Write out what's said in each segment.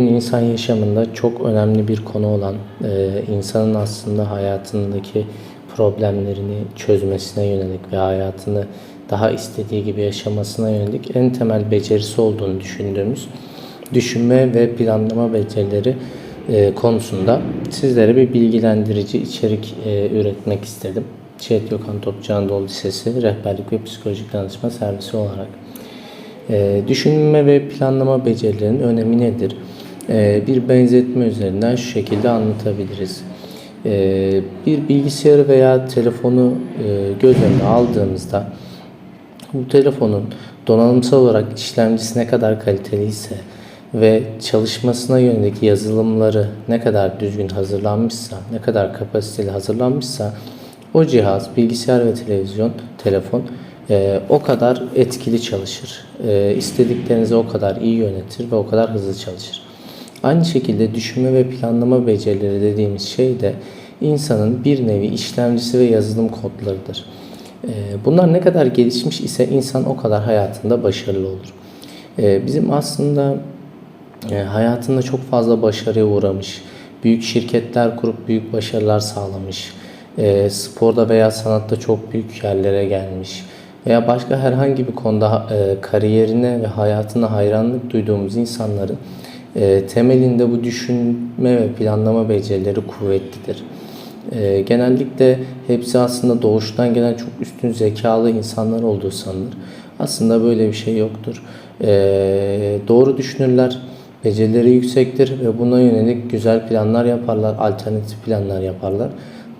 İnsan yaşamında çok önemli bir konu olan e, insanın aslında hayatındaki problemlerini çözmesine yönelik ve hayatını daha istediği gibi yaşamasına yönelik en temel becerisi olduğunu düşündüğümüz düşünme ve planlama becerileri e, konusunda sizlere bir bilgilendirici içerik e, üretmek istedim. Çehet Gökhan Topçu Anadolu Lisesi Rehberlik ve Psikolojik Danışma Servisi olarak. Düşünme ve planlama becerilerinin önemi nedir? E, bir benzetme üzerinden şu şekilde anlatabiliriz. E, bir bilgisayarı veya telefonu e, göz önüne aldığımızda bu telefonun donanımsal olarak işlemcisi ne kadar kaliteliyse ve çalışmasına yönelik yazılımları ne kadar düzgün hazırlanmışsa, ne kadar kapasiteli hazırlanmışsa o cihaz, bilgisayar ve televizyon, telefon e, o kadar etkili çalışır. E, istediklerinizi o kadar iyi yönetir ve o kadar hızlı çalışır. Aynı şekilde düşünme ve planlama becerileri dediğimiz şey de insanın bir nevi işlemcisi ve yazılım kodlarıdır. E, bunlar ne kadar gelişmiş ise insan o kadar hayatında başarılı olur. E, bizim aslında e, hayatında çok fazla başarıya uğramış, büyük şirketler kurup büyük başarılar sağlamış, e, sporda veya sanatta çok büyük yerlere gelmiş veya başka herhangi bir konuda e, kariyerine ve hayatına hayranlık duyduğumuz insanların e, temelinde bu düşünme ve planlama becerileri kuvvetlidir. E, genellikle hepsi aslında doğuştan gelen çok üstün zekalı insanlar olduğu sanılır. Aslında böyle bir şey yoktur. E, doğru düşünürler, becerileri yüksektir ve buna yönelik güzel planlar yaparlar, alternatif planlar yaparlar.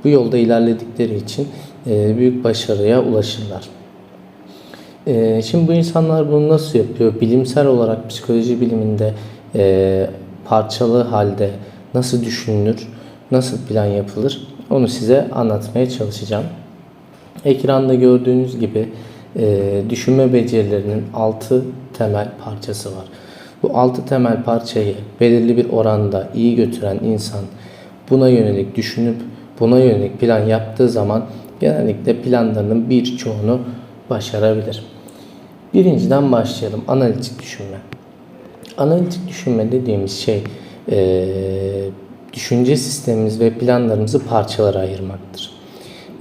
Bu yolda ilerledikleri için e, büyük başarıya ulaşırlar. E, şimdi bu insanlar bunu nasıl yapıyor? Bilimsel olarak psikoloji biliminde e, parçalı halde nasıl düşünülür, nasıl plan yapılır onu size anlatmaya çalışacağım. Ekranda gördüğünüz gibi e, düşünme becerilerinin 6 temel parçası var. Bu 6 temel parçayı belirli bir oranda iyi götüren insan buna yönelik düşünüp buna yönelik plan yaptığı zaman genellikle planlarının birçoğunu başarabilir. Birinciden başlayalım. Analitik düşünme. Analitik düşünme dediğimiz şey e, düşünce sistemimiz ve planlarımızı parçalara ayırmaktır.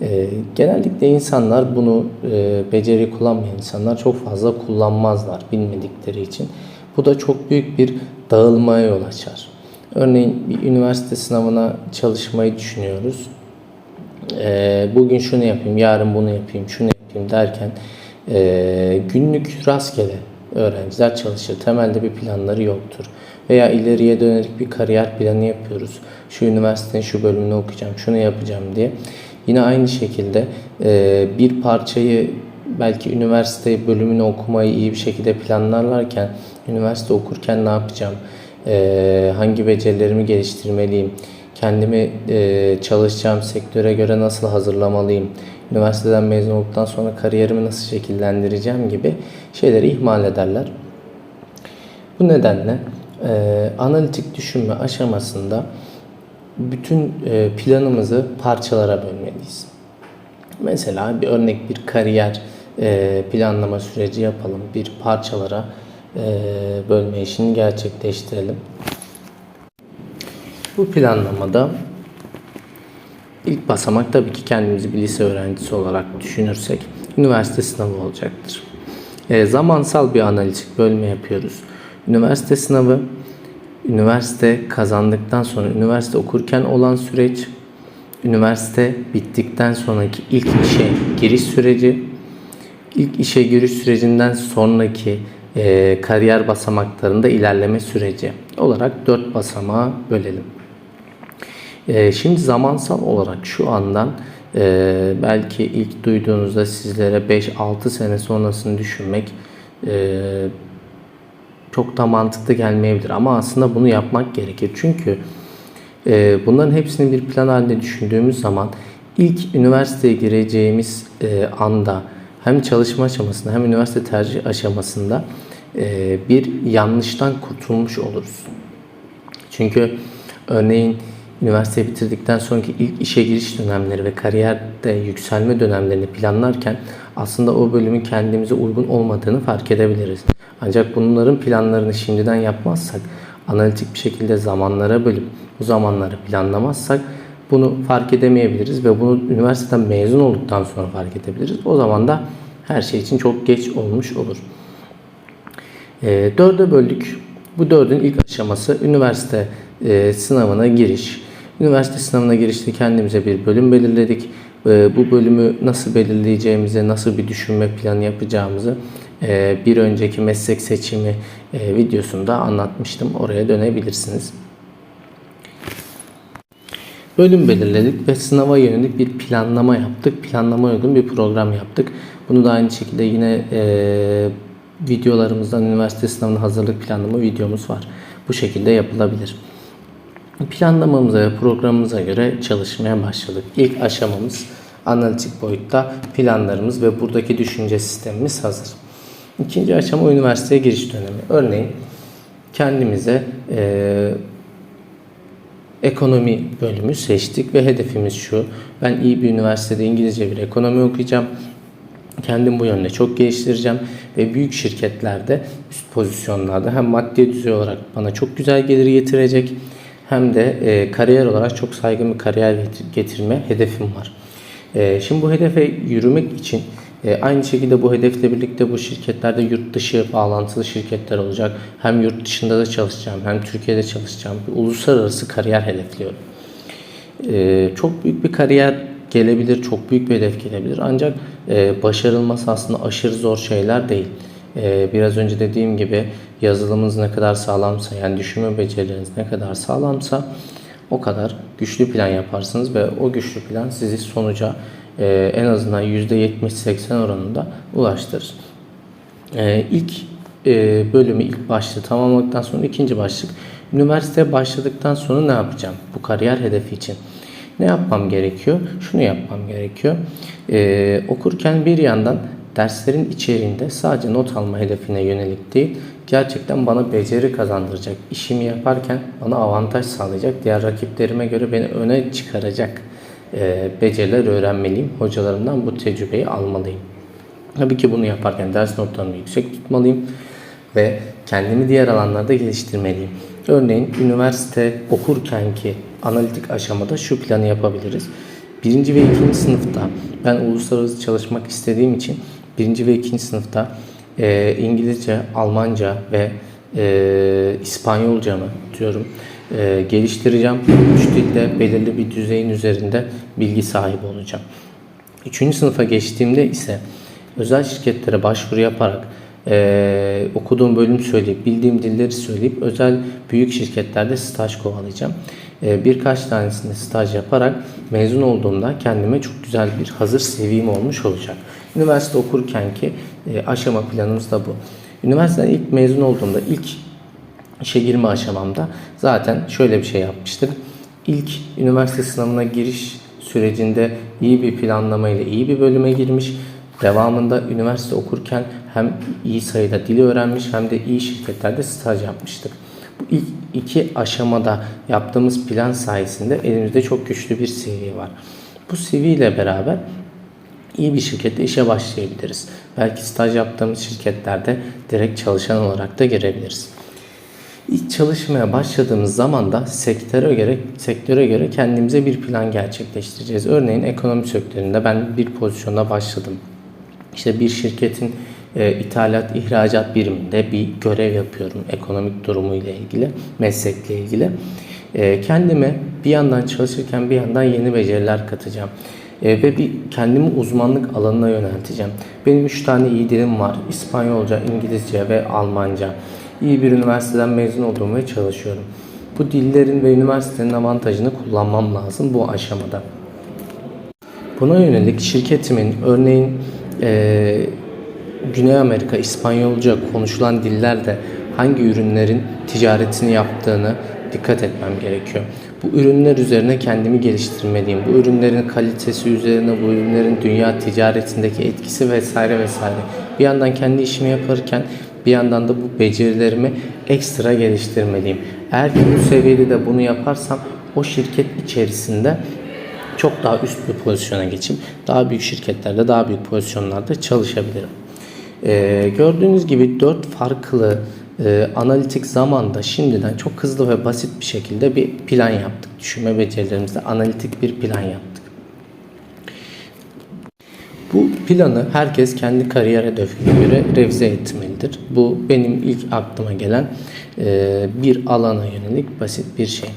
E, genellikle insanlar bunu e, beceri kullanmayan insanlar çok fazla kullanmazlar bilmedikleri için. Bu da çok büyük bir dağılmaya yol açar. Örneğin bir üniversite sınavına çalışmayı düşünüyoruz. E, bugün şunu yapayım, yarın bunu yapayım, şunu yapayım derken e, günlük rastgele öğrenciler çalışır. Temelde bir planları yoktur. Veya ileriye dönelik bir kariyer planı yapıyoruz. Şu üniversitenin şu bölümünü okuyacağım, şunu yapacağım diye. Yine aynı şekilde e, bir parçayı belki üniversite bölümünü okumayı iyi bir şekilde planlarlarken üniversite okurken ne yapacağım, e, hangi becerilerimi geliştirmeliyim, kendimi e, çalışacağım sektöre göre nasıl hazırlamalıyım, üniversiteden mezun olduktan sonra kariyerimi nasıl şekillendireceğim gibi şeyleri ihmal ederler. Bu nedenle e, analitik düşünme aşamasında bütün e, planımızı parçalara bölmeliyiz. Mesela bir örnek bir kariyer e, planlama süreci yapalım. Bir parçalara e, bölme işini gerçekleştirelim. Bu planlamada ilk basamak tabii ki kendimizi bir lise öğrencisi olarak düşünürsek üniversite sınavı olacaktır. E, zamansal bir analitik bölme yapıyoruz. Üniversite sınavı, üniversite kazandıktan sonra üniversite okurken olan süreç, üniversite bittikten sonraki ilk işe giriş süreci, ilk işe giriş sürecinden sonraki e, kariyer basamaklarında ilerleme süreci olarak dört basamağa bölelim. E, şimdi zamansal olarak şu andan e, belki ilk duyduğunuzda sizlere 5-6 sene sonrasını düşünmek e, çok da mantıklı gelmeyebilir ama aslında bunu yapmak gerekir. Çünkü e, bunların hepsini bir plan halinde düşündüğümüz zaman ilk üniversiteye gireceğimiz e, anda hem çalışma aşamasında hem üniversite tercih aşamasında e, bir yanlıştan kurtulmuş oluruz. Çünkü örneğin üniversite bitirdikten sonraki ilk işe giriş dönemleri ve kariyerde yükselme dönemlerini planlarken aslında o bölümün kendimize uygun olmadığını fark edebiliriz. Ancak bunların planlarını şimdiden yapmazsak analitik bir şekilde zamanlara bölüp bu zamanları planlamazsak bunu fark edemeyebiliriz ve bunu üniversiteden mezun olduktan sonra fark edebiliriz. O zaman da her şey için çok geç olmuş olur. E, dörde böldük. Bu dördün ilk aşaması üniversite e, sınavına giriş. Üniversite sınavına girişte kendimize bir bölüm belirledik. E, bu bölümü nasıl belirleyeceğimize, nasıl bir düşünme planı yapacağımızı e, bir önceki meslek seçimi e, videosunda anlatmıştım. Oraya dönebilirsiniz. Bölüm belirledik ve sınava yönelik bir planlama yaptık. Planlama uygun bir program yaptık. Bunu da aynı şekilde yine e, videolarımızdan üniversite sınavına hazırlık planlama videomuz var. Bu şekilde yapılabilir. Planlamamıza ve programımıza göre çalışmaya başladık. İlk aşamamız analitik boyutta planlarımız ve buradaki düşünce sistemimiz hazır. İkinci aşama üniversiteye giriş dönemi. Örneğin kendimize e, ekonomi bölümü seçtik ve hedefimiz şu. Ben iyi bir üniversitede İngilizce bir ekonomi okuyacağım. Kendim bu yönde çok geliştireceğim ve büyük şirketlerde üst pozisyonlarda hem maddi düzey olarak bana çok güzel gelir getirecek hem de e, kariyer olarak çok saygın bir kariyer getirme hedefim var. E, şimdi bu hedefe yürümek için e, aynı şekilde bu hedefle birlikte bu şirketlerde yurt dışı bağlantılı şirketler olacak. Hem yurt dışında da çalışacağım hem Türkiye'de çalışacağım. Bir uluslararası kariyer hedefliyorum. E, çok büyük bir kariyer gelebilir, çok büyük bir hedef gelebilir. Ancak e, başarılması aslında aşırı zor şeyler değil. E, biraz önce dediğim gibi yazılımınız ne kadar sağlamsa yani düşünme becerileriniz ne kadar sağlamsa o kadar güçlü plan yaparsınız ve o güçlü plan sizi sonuca e, en azından %70-80 oranında ulaştırır. E, ilk e, bölümü ilk başlığı tamamladıktan sonra ikinci başlık üniversiteye başladıktan sonra ne yapacağım bu kariyer hedefi için? Ne yapmam gerekiyor? Şunu yapmam gerekiyor. Ee, okurken bir yandan derslerin içeriğinde sadece not alma hedefine yönelik değil, gerçekten bana beceri kazandıracak, işimi yaparken bana avantaj sağlayacak, diğer rakiplerime göre beni öne çıkaracak e, beceriler öğrenmeliyim. Hocalarımdan bu tecrübeyi almalıyım. Tabii ki bunu yaparken ders notlarımı yüksek tutmalıyım ve kendimi diğer alanlarda geliştirmeliyim. Örneğin üniversite okurken ki analitik aşamada şu planı yapabiliriz. Birinci ve ikinci sınıfta ben uluslararası çalışmak istediğim için birinci ve ikinci sınıfta e, İngilizce, Almanca ve e, İspanyolcamı diyorum e, geliştireceğim. Üç dilde belirli bir düzeyin üzerinde bilgi sahibi olacağım. Üçüncü sınıfa geçtiğimde ise özel şirketlere başvuru yaparak e, okuduğum bölüm söyleyip, bildiğim dilleri söyleyip özel büyük şirketlerde staj kovalayacağım. E, birkaç tanesinde staj yaparak mezun olduğumda kendime çok güzel bir hazır CV'm olmuş olacak. Üniversite okurken ki e, aşama planımız da bu. Üniversiteden ilk mezun olduğumda ilk işe girme aşamamda zaten şöyle bir şey yapmıştık. İlk üniversite sınavına giriş sürecinde iyi bir planlama ile iyi bir bölüme girmiş. Devamında üniversite okurken hem iyi sayıda dili öğrenmiş hem de iyi şirketlerde staj yapmıştık. Bu ilk iki aşamada yaptığımız plan sayesinde elimizde çok güçlü bir CV var. Bu CV ile beraber iyi bir şirkette işe başlayabiliriz. Belki staj yaptığımız şirketlerde direkt çalışan olarak da girebiliriz. İlk çalışmaya başladığımız zaman da sektöre göre sektöre göre kendimize bir plan gerçekleştireceğiz. Örneğin ekonomi sektöründe ben bir pozisyonda başladım. İşte bir şirketin e, ithalat ihracat biriminde bir görev yapıyorum ekonomik durumu ile ilgili, meslekle ilgili. E, kendime bir yandan çalışırken bir yandan yeni beceriler katacağım. E, ve bir kendimi uzmanlık alanına yönelteceğim. Benim 3 tane iyi dilim var. İspanyolca, İngilizce ve Almanca. İyi bir üniversiteden mezun olduğum ve çalışıyorum. Bu dillerin ve üniversitenin avantajını kullanmam lazım bu aşamada. Buna yönelik şirketimin örneğin e, Güney Amerika İspanyolca konuşulan dillerde hangi ürünlerin ticaretini yaptığını dikkat etmem gerekiyor. Bu ürünler üzerine kendimi geliştirmeliyim. Bu ürünlerin kalitesi üzerine, bu ürünlerin dünya ticaretindeki etkisi vesaire vesaire. Bir yandan kendi işimi yaparken bir yandan da bu becerilerimi ekstra geliştirmeliyim. Eğer ki bu seviyede de bunu yaparsam o şirket içerisinde çok daha üst bir pozisyona geçip daha büyük şirketlerde, daha büyük pozisyonlarda çalışabilirim. Ee, gördüğünüz gibi dört farklı e, analitik zamanda şimdiden çok hızlı ve basit bir şekilde bir plan yaptık. Düşünme becerilerimizde analitik bir plan yaptık. Bu planı herkes kendi kariyer hedefine göre revize etmelidir. Bu benim ilk aklıma gelen e, bir alana yönelik basit bir şey.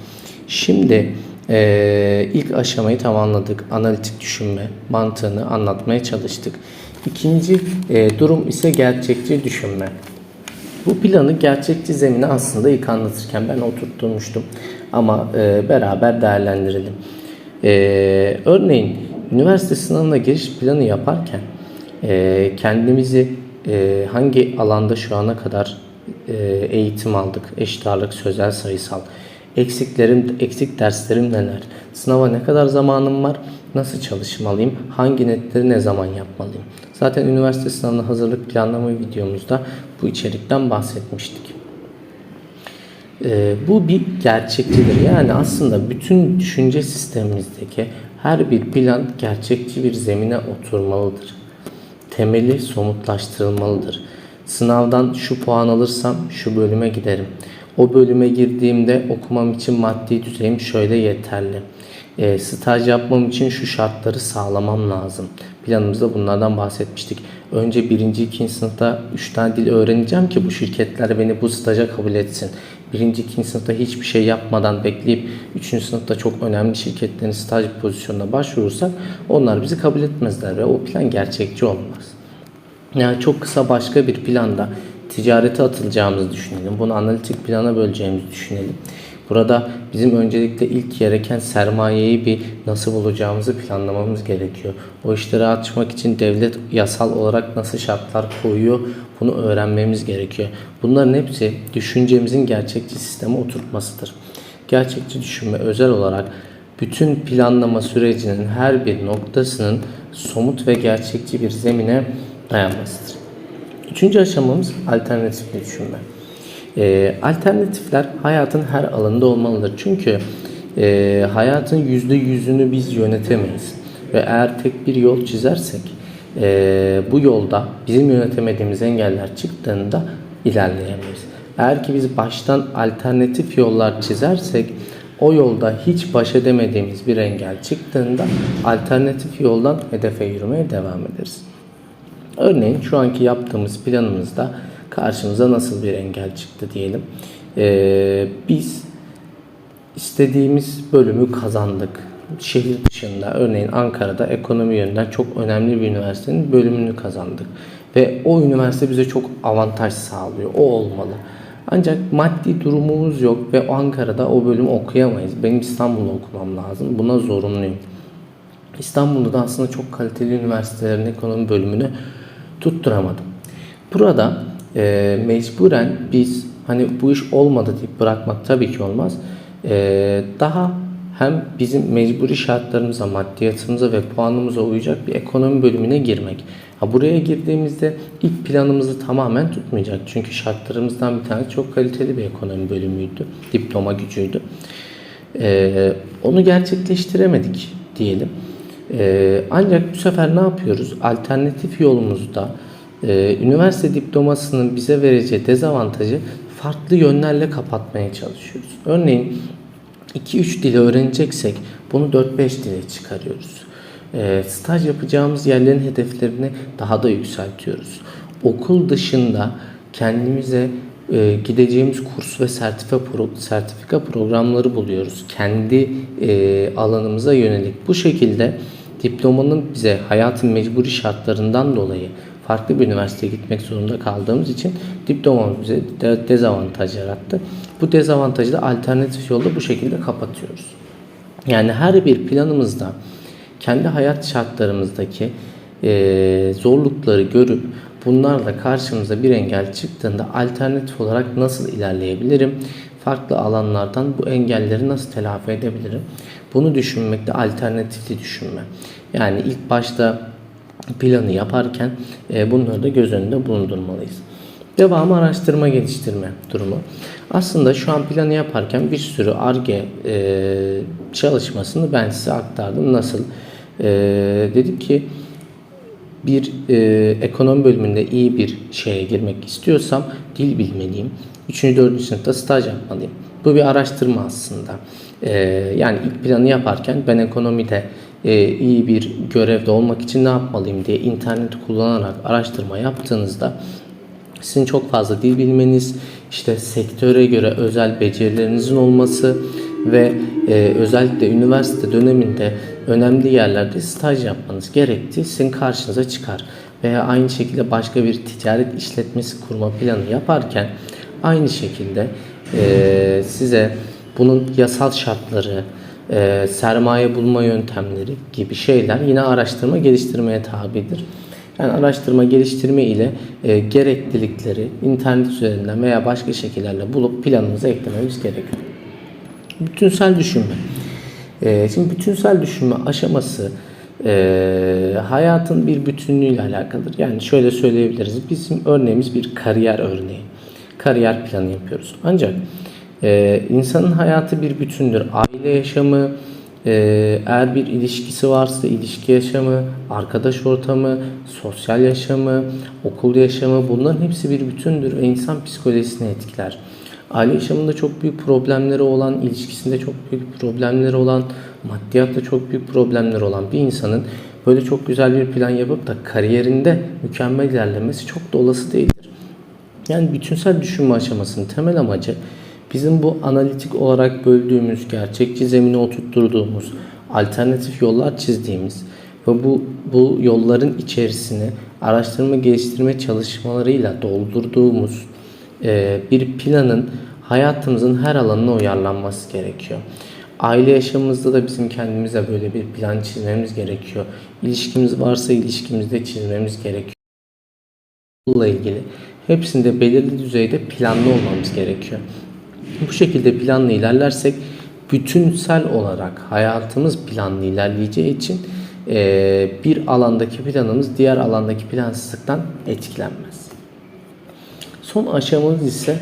Şimdi e, ilk aşamayı tamamladık. Analitik düşünme mantığını anlatmaya çalıştık. İkinci e, durum ise gerçekçi düşünme. Bu planı gerçekçi zemine aslında ilk anlatırken ben oturtturmuştum. Ama e, beraber değerlendirelim. E, örneğin üniversite sınavına giriş planı yaparken e, kendimizi e, hangi alanda şu ana kadar e, eğitim aldık? Eşit ağırlık, sözel, sayısal. Eksiklerim, eksik derslerim neler? Sınava ne kadar zamanım var? Nasıl çalışmalıyım? Hangi netleri ne zaman yapmalıyım? Zaten üniversite sınavına hazırlık planlama videomuzda bu içerikten bahsetmiştik. Ee, bu bir gerçekçidir. Yani aslında bütün düşünce sistemimizdeki her bir plan gerçekçi bir zemine oturmalıdır. Temeli somutlaştırılmalıdır. Sınavdan şu puan alırsam şu bölüme giderim. O bölüme girdiğimde okumam için maddi düzeyim şöyle yeterli. E, staj yapmam için şu şartları sağlamam lazım. Planımızda bunlardan bahsetmiştik. Önce birinci, ikinci sınıfta 3 tane dil öğreneceğim ki bu şirketler beni bu staja kabul etsin. Birinci, ikinci sınıfta hiçbir şey yapmadan bekleyip üçüncü sınıfta çok önemli şirketlerin staj pozisyonuna başvurursak onlar bizi kabul etmezler ve o plan gerçekçi olmaz. Yani çok kısa başka bir planda ticarete atılacağımızı düşünelim. Bunu analitik plana böleceğimizi düşünelim. Burada bizim öncelikle ilk gereken sermayeyi bir nasıl bulacağımızı planlamamız gerekiyor. O işleri açmak için devlet yasal olarak nasıl şartlar koyuyor bunu öğrenmemiz gerekiyor. Bunların hepsi düşüncemizin gerçekçi sisteme oturtmasıdır. Gerçekçi düşünme özel olarak bütün planlama sürecinin her bir noktasının somut ve gerçekçi bir zemine dayanmasıdır. Üçüncü aşamamız alternatifli düşünme. E, alternatifler hayatın her alanında olmalıdır. Çünkü e, hayatın yüzde yüzünü biz yönetemeyiz. Ve eğer tek bir yol çizersek e, bu yolda bizim yönetemediğimiz engeller çıktığında ilerleyemeyiz. Eğer ki biz baştan alternatif yollar çizersek o yolda hiç baş edemediğimiz bir engel çıktığında alternatif yoldan hedefe yürümeye devam ederiz. Örneğin şu anki yaptığımız planımızda karşımıza nasıl bir engel çıktı diyelim. Ee, biz istediğimiz bölümü kazandık. Şehir dışında örneğin Ankara'da ekonomi yönünden çok önemli bir üniversitenin bölümünü kazandık. Ve o üniversite bize çok avantaj sağlıyor. O olmalı. Ancak maddi durumumuz yok ve Ankara'da o bölümü okuyamayız. Benim İstanbul'da okumam lazım. Buna zorunluyum. İstanbul'da da aslında çok kaliteli üniversitelerin ekonomi bölümünü tutturamadım. Burada e, mecburen biz hani bu iş olmadı deyip bırakmak tabii ki olmaz. E, daha hem bizim mecburi şartlarımıza, maddiyatımıza ve puanımıza uyacak bir ekonomi bölümüne girmek. Ha, buraya girdiğimizde ilk planımızı tamamen tutmayacak. Çünkü şartlarımızdan bir tanesi çok kaliteli bir ekonomi bölümüydü. Diploma gücüydü. E, onu gerçekleştiremedik diyelim. E, ancak bu sefer ne yapıyoruz? Alternatif yolumuzda e, üniversite diplomasının bize vereceği dezavantajı farklı yönlerle kapatmaya çalışıyoruz. Örneğin 2-3 dili öğreneceksek bunu 4-5 dile çıkarıyoruz. E, staj yapacağımız yerlerin hedeflerini daha da yükseltiyoruz. Okul dışında kendimize e, gideceğimiz kurs ve sertifika, pro, sertifika programları buluyoruz. Kendi e, alanımıza yönelik. Bu şekilde diplomanın bize hayatın mecburi şartlarından dolayı farklı bir üniversiteye gitmek zorunda kaldığımız için diplomamız bize de dezavantaj yarattı. Bu dezavantajı da alternatif yolda bu şekilde kapatıyoruz. Yani her bir planımızda kendi hayat şartlarımızdaki e, zorlukları görüp bunlarla karşımıza bir engel çıktığında alternatif olarak nasıl ilerleyebilirim? Farklı alanlardan bu engelleri nasıl telafi edebilirim? Bunu düşünmekte alternatifli düşünme. Yani ilk başta planı yaparken e, bunları da göz önünde bulundurmalıyız. Devamı araştırma geliştirme durumu. Aslında şu an planı yaparken bir sürü ARGE e, çalışmasını ben size aktardım. Nasıl? E, dedik ki bir e, ekonomi bölümünde iyi bir şeye girmek istiyorsam dil bilmeliyim. 3. 4. sınıfta staj yapmalıyım. Bu bir araştırma aslında. E, yani ilk planı yaparken ben ekonomide e, iyi bir görevde olmak için ne yapmalıyım diye interneti kullanarak araştırma yaptığınızda sizin çok fazla dil bilmeniz, işte sektöre göre özel becerilerinizin olması ve e, özellikle üniversite döneminde önemli yerlerde staj yapmanız gerektiği sizin karşınıza çıkar. Veya aynı şekilde başka bir ticaret işletmesi kurma planı yaparken aynı şekilde e, size bunun yasal şartları, e, sermaye bulma yöntemleri gibi şeyler yine araştırma geliştirmeye tabidir. Yani araştırma geliştirme ile e, gereklilikleri internet üzerinden veya başka şekillerle bulup planımıza eklememiz gerekiyor. Bütünsel düşünme. E, şimdi bütünsel düşünme aşaması e, hayatın bir bütünlüğüyle alakalıdır. Yani şöyle söyleyebiliriz. Bizim örneğimiz bir kariyer örneği. Kariyer planı yapıyoruz. Ancak e, insanın hayatı bir bütündür. Aile yaşamı, e, eğer bir ilişkisi varsa ilişki yaşamı, arkadaş ortamı, sosyal yaşamı, okul yaşamı bunların hepsi bir bütündür ve insan psikolojisini etkiler. Aile yaşamında çok büyük problemleri olan, ilişkisinde çok büyük problemleri olan, maddiyatta çok büyük problemleri olan bir insanın böyle çok güzel bir plan yapıp da kariyerinde mükemmel ilerlemesi çok da olası değildir. Yani bütünsel düşünme aşamasının temel amacı bizim bu analitik olarak böldüğümüz, gerçekçi zemine oturtturduğumuz, alternatif yollar çizdiğimiz ve bu, bu yolların içerisine araştırma geliştirme çalışmalarıyla doldurduğumuz e, bir planın hayatımızın her alanına uyarlanması gerekiyor. Aile yaşamımızda da bizim kendimize böyle bir plan çizmemiz gerekiyor. İlişkimiz varsa ilişkimizde çizmemiz gerekiyor. Bununla ilgili hepsinde belirli düzeyde planlı olmamız gerekiyor. Bu şekilde planlı ilerlersek bütünsel olarak hayatımız planlı ilerleyeceği için e, bir alandaki planımız diğer alandaki plansızlıktan etkilenmez. Son aşamamız ise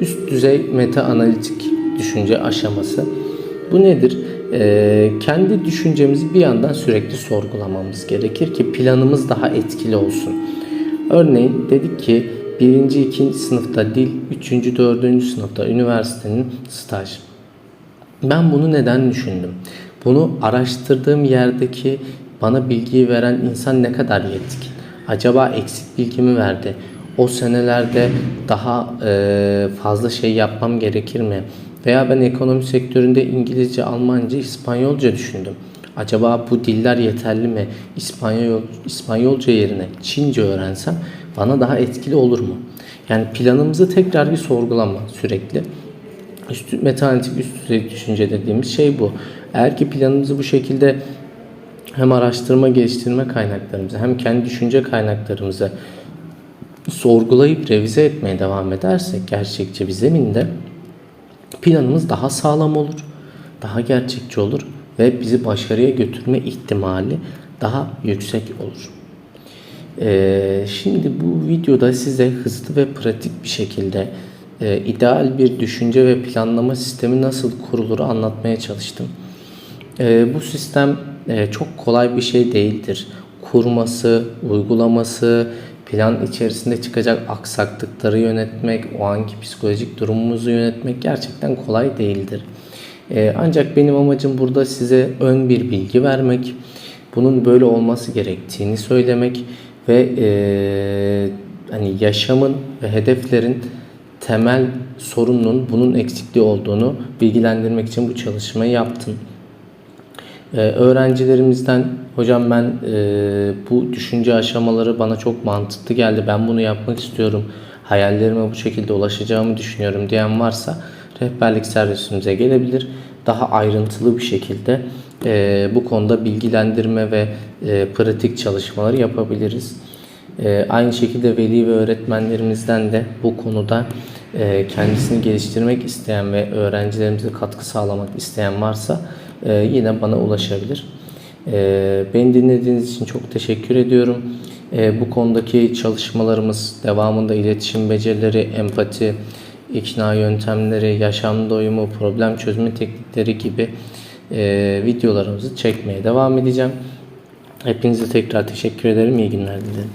üst düzey meta analitik düşünce aşaması. Bu nedir? Ee, kendi düşüncemizi bir yandan sürekli sorgulamamız gerekir ki planımız daha etkili olsun. Örneğin dedik ki birinci, ikinci sınıfta dil, üçüncü, dördüncü sınıfta üniversitenin staj. Ben bunu neden düşündüm? Bunu araştırdığım yerdeki bana bilgiyi veren insan ne kadar yetkin? Acaba eksik bilgi mi verdi? O senelerde daha e, fazla şey yapmam gerekir mi? Veya ben ekonomi sektöründe İngilizce, Almanca, İspanyolca düşündüm. Acaba bu diller yeterli mi? İspanyol, İspanyolca yerine Çince öğrensem bana daha etkili olur mu? Yani planımızı tekrar bir sorgulama sürekli. Üst, metanalitik üst düzey düşünce dediğimiz şey bu. Eğer ki planımızı bu şekilde hem araştırma geliştirme kaynaklarımızı hem kendi düşünce kaynaklarımızı sorgulayıp revize etmeye devam edersek gerçekçi bir zeminde planımız daha sağlam olur, daha gerçekçi olur ve bizi başarıya götürme ihtimali daha yüksek olur. Ee, şimdi bu videoda size hızlı ve pratik bir şekilde e, ideal bir düşünce ve planlama sistemi nasıl kurulur anlatmaya çalıştım. E, bu sistem e, çok kolay bir şey değildir. Kurması, uygulaması, plan içerisinde çıkacak aksaklıkları yönetmek, o anki psikolojik durumumuzu yönetmek gerçekten kolay değildir. Ee, ancak benim amacım burada size ön bir bilgi vermek, bunun böyle olması gerektiğini söylemek ve e, hani yaşamın ve hedeflerin temel sorunun bunun eksikliği olduğunu bilgilendirmek için bu çalışmayı yaptım. Ee, öğrencilerimizden hocam ben e, bu düşünce aşamaları bana çok mantıklı geldi. Ben bunu yapmak istiyorum. Hayallerime bu şekilde ulaşacağımı düşünüyorum diyen varsa rehberlik servisimize gelebilir. Daha ayrıntılı bir şekilde e, bu konuda bilgilendirme ve e, pratik çalışmaları yapabiliriz. E, aynı şekilde veli ve öğretmenlerimizden de bu konuda e, kendisini geliştirmek isteyen ve öğrencilerimize katkı sağlamak isteyen varsa e, yine bana ulaşabilir. E, beni dinlediğiniz için çok teşekkür ediyorum. E, bu konudaki çalışmalarımız devamında iletişim becerileri, empati, ikna yöntemleri, yaşam doyumu, problem çözme teknikleri gibi e, videolarımızı çekmeye devam edeceğim. Hepinize tekrar teşekkür ederim. İyi günler dilerim.